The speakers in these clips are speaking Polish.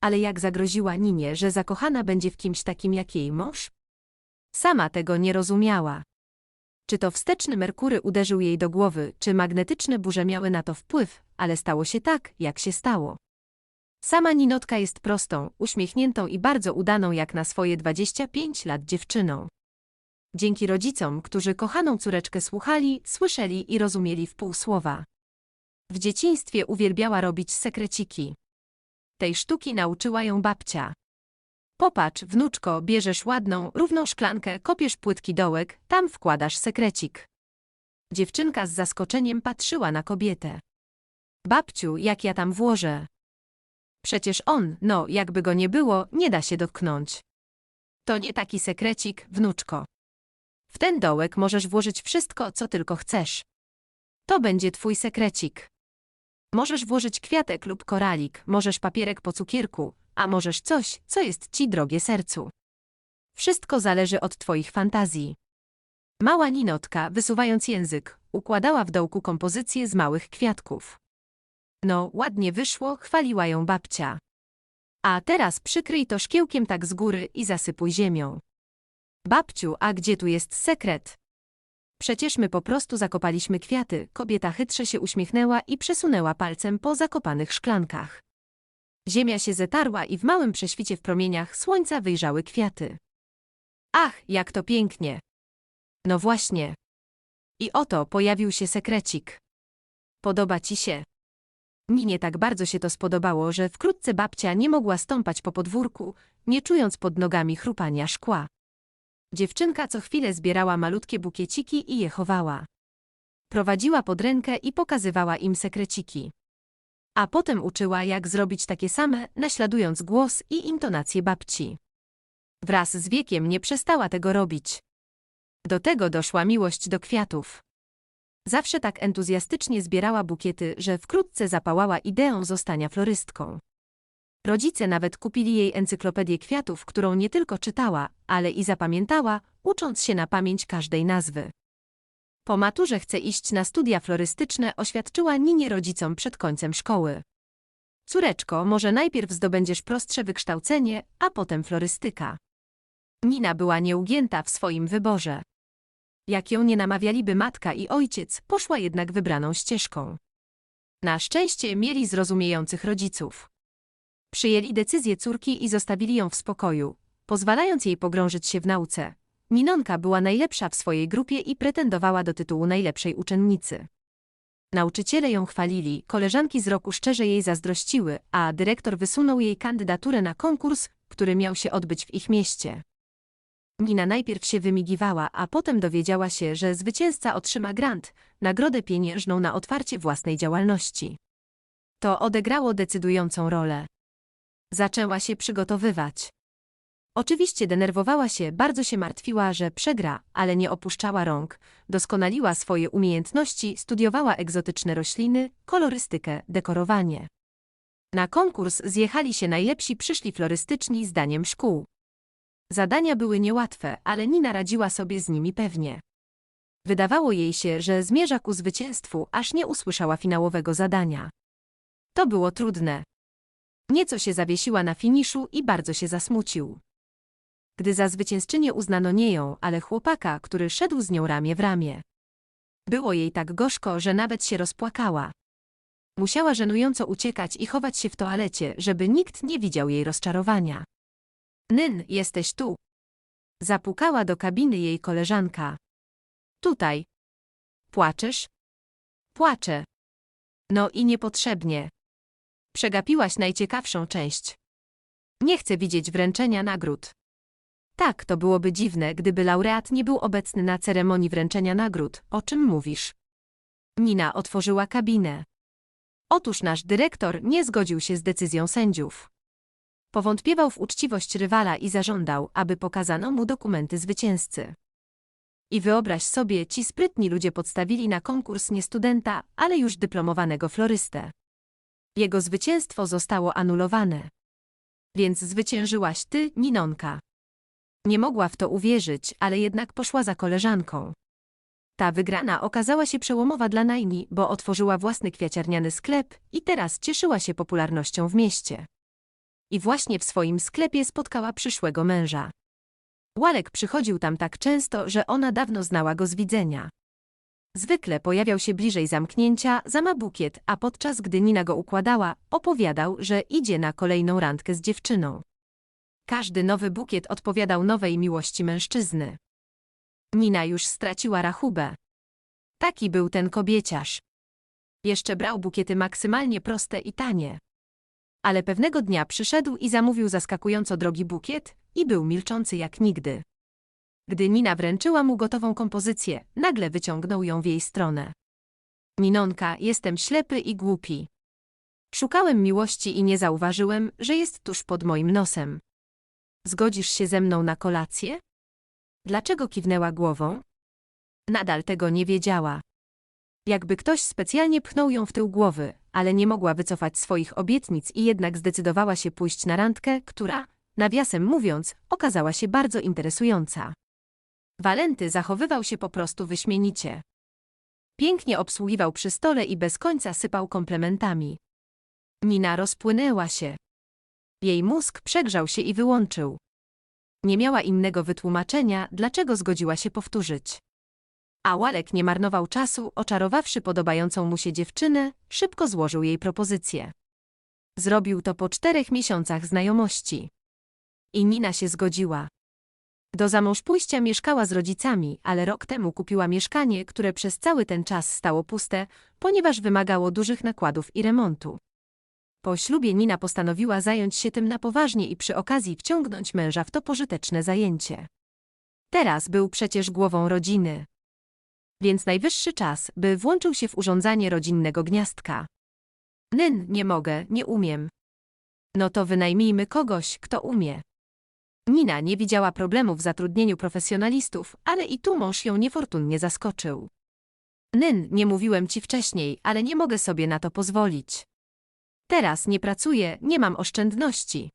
Ale jak zagroziła Ninie, że zakochana będzie w kimś takim jak jej mąż? Sama tego nie rozumiała. Czy to wsteczny Merkury uderzył jej do głowy, czy magnetyczne burze miały na to wpływ, ale stało się tak, jak się stało. Sama Ninotka jest prostą, uśmiechniętą i bardzo udaną jak na swoje 25 lat dziewczyną. Dzięki rodzicom, którzy kochaną córeczkę słuchali, słyszeli i rozumieli w pół słowa. W dzieciństwie uwielbiała robić sekreciki. Tej sztuki nauczyła ją babcia. Popatrz, wnuczko, bierzesz ładną, równą szklankę, kopiesz płytki dołek, tam wkładasz sekrecik. Dziewczynka z zaskoczeniem patrzyła na kobietę. Babciu, jak ja tam włożę? Przecież on, no, jakby go nie było, nie da się dotknąć. To nie taki sekrecik, wnuczko. W ten dołek możesz włożyć wszystko, co tylko chcesz. To będzie twój sekrecik. Możesz włożyć kwiatek lub koralik, możesz papierek po cukierku, a możesz coś, co jest ci drogie sercu. Wszystko zależy od twoich fantazji. Mała Ninotka, wysuwając język, układała w dołku kompozycję z małych kwiatków. No, ładnie wyszło, chwaliła ją babcia. A teraz przykryj to szkiełkiem tak z góry i zasypuj ziemią. Babciu, a gdzie tu jest sekret? Przecież my po prostu zakopaliśmy kwiaty. Kobieta chytrze się uśmiechnęła i przesunęła palcem po zakopanych szklankach. Ziemia się zetarła i w małym prześwicie w promieniach słońca wyjrzały kwiaty. Ach, jak to pięknie! No właśnie. I oto pojawił się sekrecik. Podoba ci się? Minie tak bardzo się to spodobało, że wkrótce babcia nie mogła stąpać po podwórku, nie czując pod nogami chrupania szkła. Dziewczynka co chwilę zbierała malutkie bukieciki i je chowała. Prowadziła pod rękę i pokazywała im sekreciki. A potem uczyła, jak zrobić takie same, naśladując głos i intonację babci. Wraz z wiekiem nie przestała tego robić. Do tego doszła miłość do kwiatów. Zawsze tak entuzjastycznie zbierała bukiety, że wkrótce zapałała ideą zostania florystką. Rodzice nawet kupili jej encyklopedię kwiatów, którą nie tylko czytała, ale i zapamiętała, ucząc się na pamięć każdej nazwy. Po maturze chce iść na studia florystyczne, oświadczyła Ninie rodzicom przed końcem szkoły. Córeczko, może najpierw zdobędziesz prostsze wykształcenie, a potem florystyka. Nina była nieugięta w swoim wyborze. Jak ją nie namawialiby matka i ojciec, poszła jednak wybraną ścieżką. Na szczęście mieli zrozumiejących rodziców. Przyjęli decyzję córki i zostawili ją w spokoju, pozwalając jej pogrążyć się w nauce. Minonka była najlepsza w swojej grupie i pretendowała do tytułu najlepszej uczennicy. Nauczyciele ją chwalili, koleżanki z roku szczerze jej zazdrościły, a dyrektor wysunął jej kandydaturę na konkurs, który miał się odbyć w ich mieście. Nina najpierw się wymigiwała, a potem dowiedziała się, że zwycięzca otrzyma grant, nagrodę pieniężną na otwarcie własnej działalności. To odegrało decydującą rolę. Zaczęła się przygotowywać. Oczywiście denerwowała się, bardzo się martwiła, że przegra, ale nie opuszczała rąk, doskonaliła swoje umiejętności, studiowała egzotyczne rośliny, kolorystykę, dekorowanie. Na konkurs zjechali się najlepsi przyszli florystyczni zdaniem szkół. Zadania były niełatwe, ale Nina radziła sobie z nimi pewnie. Wydawało jej się, że zmierza ku zwycięstwu, aż nie usłyszała finałowego zadania. To było trudne. Nieco się zawiesiła na finiszu i bardzo się zasmucił. Gdy za zwycięzczynię uznano nie ją, ale chłopaka, który szedł z nią ramię w ramię. Było jej tak gorzko, że nawet się rozpłakała. Musiała żenująco uciekać i chować się w toalecie, żeby nikt nie widział jej rozczarowania. Nyn, jesteś tu. Zapukała do kabiny jej koleżanka. Tutaj. Płaczesz? Płaczę. No i niepotrzebnie. Przegapiłaś najciekawszą część. Nie chcę widzieć wręczenia nagród. Tak, to byłoby dziwne, gdyby laureat nie był obecny na ceremonii wręczenia nagród. O czym mówisz? Nina otworzyła kabinę. Otóż nasz dyrektor nie zgodził się z decyzją sędziów. Powątpiewał w uczciwość rywala i zażądał, aby pokazano mu dokumenty zwycięzcy. I wyobraź sobie, ci sprytni ludzie podstawili na konkurs nie studenta, ale już dyplomowanego florystę. Jego zwycięstwo zostało anulowane. Więc zwyciężyłaś ty, Ninonka. Nie mogła w to uwierzyć, ale jednak poszła za koleżanką. Ta wygrana okazała się przełomowa dla Najni, bo otworzyła własny kwiaciarniany sklep i teraz cieszyła się popularnością w mieście. I właśnie w swoim sklepie spotkała przyszłego męża. Łalek przychodził tam tak często, że ona dawno znała go z widzenia. Zwykle pojawiał się bliżej zamknięcia, zama bukiet, a podczas gdy Nina go układała, opowiadał, że idzie na kolejną randkę z dziewczyną. Każdy nowy bukiet odpowiadał nowej miłości mężczyzny. Nina już straciła rachubę. Taki był ten kobieciarz. Jeszcze brał bukiety maksymalnie proste i tanie. Ale pewnego dnia przyszedł i zamówił zaskakująco drogi bukiet i był milczący jak nigdy. Gdy Nina wręczyła mu gotową kompozycję, nagle wyciągnął ją w jej stronę. Ninonka, jestem ślepy i głupi. Szukałem miłości i nie zauważyłem, że jest tuż pod moim nosem. Zgodzisz się ze mną na kolację? Dlaczego kiwnęła głową? Nadal tego nie wiedziała. Jakby ktoś specjalnie pchnął ją w tył głowy, ale nie mogła wycofać swoich obietnic i jednak zdecydowała się pójść na randkę, która, nawiasem mówiąc, okazała się bardzo interesująca. Walenty zachowywał się po prostu wyśmienicie. Pięknie obsługiwał przy stole i bez końca sypał komplementami. Nina rozpłynęła się. Jej mózg przegrzał się i wyłączył. Nie miała innego wytłumaczenia, dlaczego zgodziła się powtórzyć. A Łalek nie marnował czasu, oczarowawszy podobającą mu się dziewczynę, szybko złożył jej propozycję. Zrobił to po czterech miesiącach znajomości. I Nina się zgodziła. Do zamążpójścia mieszkała z rodzicami, ale rok temu kupiła mieszkanie, które przez cały ten czas stało puste, ponieważ wymagało dużych nakładów i remontu. Po ślubie Nina postanowiła zająć się tym na poważnie i przy okazji wciągnąć męża w to pożyteczne zajęcie. Teraz był przecież głową rodziny. Więc najwyższy czas, by włączył się w urządzanie rodzinnego gniazdka. Nyn, nie mogę, nie umiem. No to wynajmijmy kogoś, kto umie. Nina nie widziała problemu w zatrudnieniu profesjonalistów, ale i tu mąż ją niefortunnie zaskoczył. Nyn, nie mówiłem ci wcześniej, ale nie mogę sobie na to pozwolić. Teraz nie pracuję, nie mam oszczędności.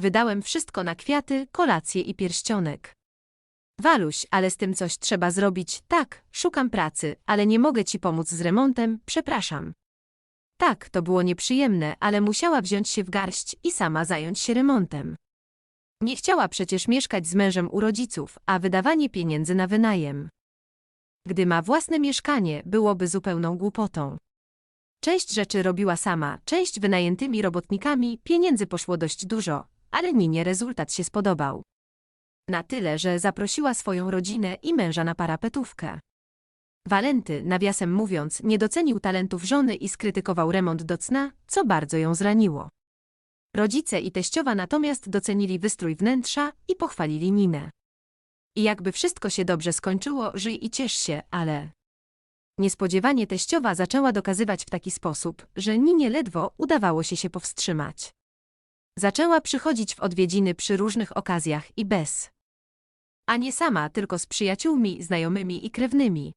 Wydałem wszystko na kwiaty, kolację i pierścionek. Waluś, ale z tym coś trzeba zrobić. Tak, szukam pracy, ale nie mogę ci pomóc z remontem, przepraszam. Tak, to było nieprzyjemne, ale musiała wziąć się w garść i sama zająć się remontem. Nie chciała przecież mieszkać z mężem u rodziców, a wydawanie pieniędzy na wynajem. Gdy ma własne mieszkanie, byłoby zupełną głupotą. Część rzeczy robiła sama, część wynajętymi robotnikami, pieniędzy poszło dość dużo, ale Ninie rezultat się spodobał. Na tyle, że zaprosiła swoją rodzinę i męża na parapetówkę. Walenty, nawiasem mówiąc, nie docenił talentów żony i skrytykował remont do cna, co bardzo ją zraniło. Rodzice i teściowa natomiast docenili wystrój wnętrza i pochwalili Ninę. I jakby wszystko się dobrze skończyło, żyj i ciesz się, ale... Niespodziewanie teściowa zaczęła dokazywać w taki sposób, że Ninie ledwo udawało się się powstrzymać. Zaczęła przychodzić w odwiedziny przy różnych okazjach i bez. A nie sama, tylko z przyjaciółmi, znajomymi i krewnymi.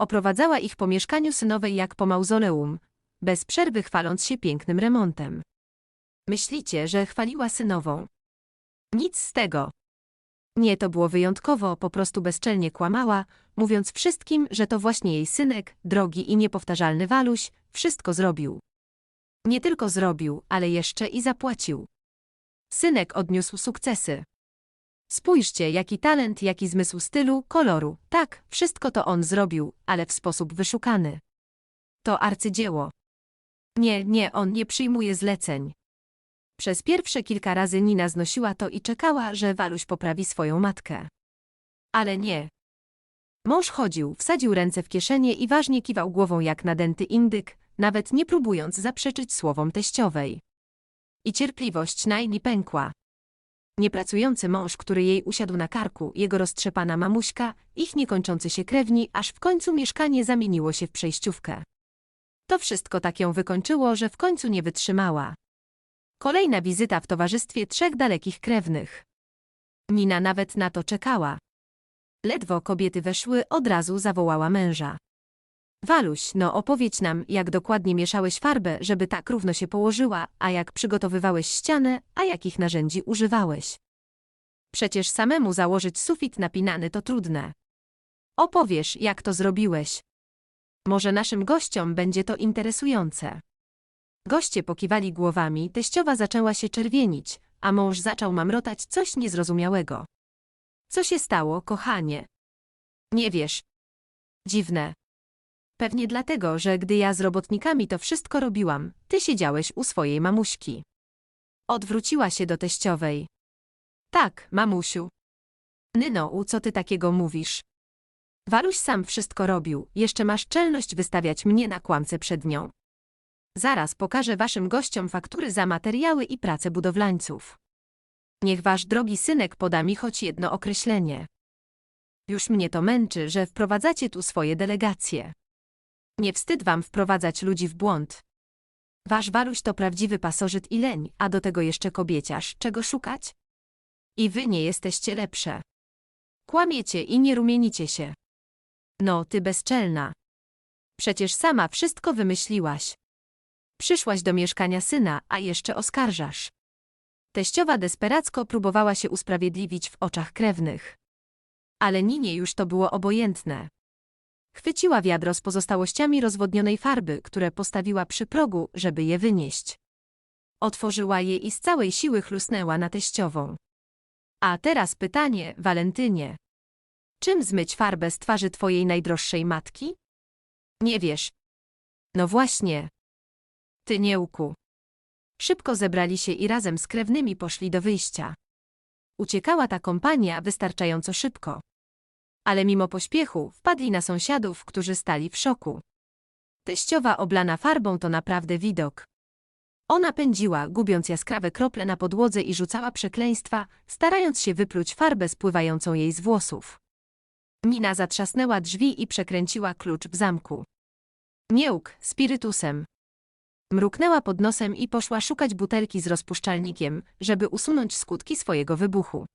Oprowadzała ich po mieszkaniu synowej jak po mauzoleum, bez przerwy chwaląc się pięknym remontem. Myślicie, że chwaliła synową? Nic z tego. Nie, to było wyjątkowo, po prostu bezczelnie kłamała, mówiąc wszystkim, że to właśnie jej synek, drogi i niepowtarzalny Waluś, wszystko zrobił. Nie tylko zrobił, ale jeszcze i zapłacił. Synek odniósł sukcesy. Spójrzcie, jaki talent, jaki zmysł stylu, koloru. Tak, wszystko to on zrobił, ale w sposób wyszukany. To arcydzieło. Nie, nie, on nie przyjmuje zleceń. Przez pierwsze kilka razy Nina znosiła to i czekała, że Waluś poprawi swoją matkę. Ale nie. Mąż chodził, wsadził ręce w kieszenie i ważnie kiwał głową jak nadęty indyk, nawet nie próbując zaprzeczyć słowom teściowej. I cierpliwość najni pękła. Niepracujący mąż, który jej usiadł na karku, jego roztrzepana mamuśka, ich niekończący się krewni, aż w końcu mieszkanie zamieniło się w przejściówkę. To wszystko tak ją wykończyło, że w końcu nie wytrzymała. Kolejna wizyta w towarzystwie trzech dalekich krewnych. Nina nawet na to czekała. Ledwo kobiety weszły, od razu zawołała męża. Waluś, no opowiedz nam, jak dokładnie mieszałeś farbę, żeby tak równo się położyła, a jak przygotowywałeś ścianę, a jakich narzędzi używałeś. Przecież samemu założyć sufit napinany to trudne. Opowiesz, jak to zrobiłeś. Może naszym gościom będzie to interesujące. Goście pokiwali głowami, teściowa zaczęła się czerwienić, a mąż zaczął mamrotać coś niezrozumiałego. Co się stało, kochanie? Nie wiesz. Dziwne. Pewnie dlatego, że gdy ja z robotnikami to wszystko robiłam, ty siedziałeś u swojej mamuśki. Odwróciła się do teściowej. Tak, mamusiu. Nyno, u co ty takiego mówisz? Waluś sam wszystko robił, jeszcze masz czelność wystawiać mnie na kłamce przed nią. Zaraz pokażę waszym gościom faktury za materiały i pracę budowlańców. Niech wasz drogi synek poda mi choć jedno określenie. Już mnie to męczy, że wprowadzacie tu swoje delegacje. Nie wstyd wam wprowadzać ludzi w błąd. Wasz Waluś to prawdziwy pasożyt i leń, a do tego jeszcze kobieciarz. Czego szukać? I wy nie jesteście lepsze. Kłamiecie i nie rumienicie się. No, ty bezczelna. Przecież sama wszystko wymyśliłaś. Przyszłaś do mieszkania syna, a jeszcze oskarżasz. Teściowa desperacko próbowała się usprawiedliwić w oczach krewnych. Ale Ninie już to było obojętne. Chwyciła wiadro z pozostałościami rozwodnionej farby, które postawiła przy progu, żeby je wynieść. Otworzyła je i z całej siły chlusnęła na teściową. A teraz pytanie, Walentynie. Czym zmyć farbę z twarzy twojej najdroższej matki? Nie wiesz. No właśnie. Ty niełku. Szybko zebrali się i razem z krewnymi poszli do wyjścia. Uciekała ta kompania wystarczająco szybko. Ale mimo pośpiechu wpadli na sąsiadów, którzy stali w szoku. Teściowa oblana farbą to naprawdę widok. Ona pędziła, gubiąc jaskrawe krople na podłodze i rzucała przekleństwa, starając się wypluć farbę spływającą jej z włosów. Mina zatrzasnęła drzwi i przekręciła klucz w zamku. Niełk, spirytusem. Mruknęła pod nosem i poszła szukać butelki z rozpuszczalnikiem, żeby usunąć skutki swojego wybuchu.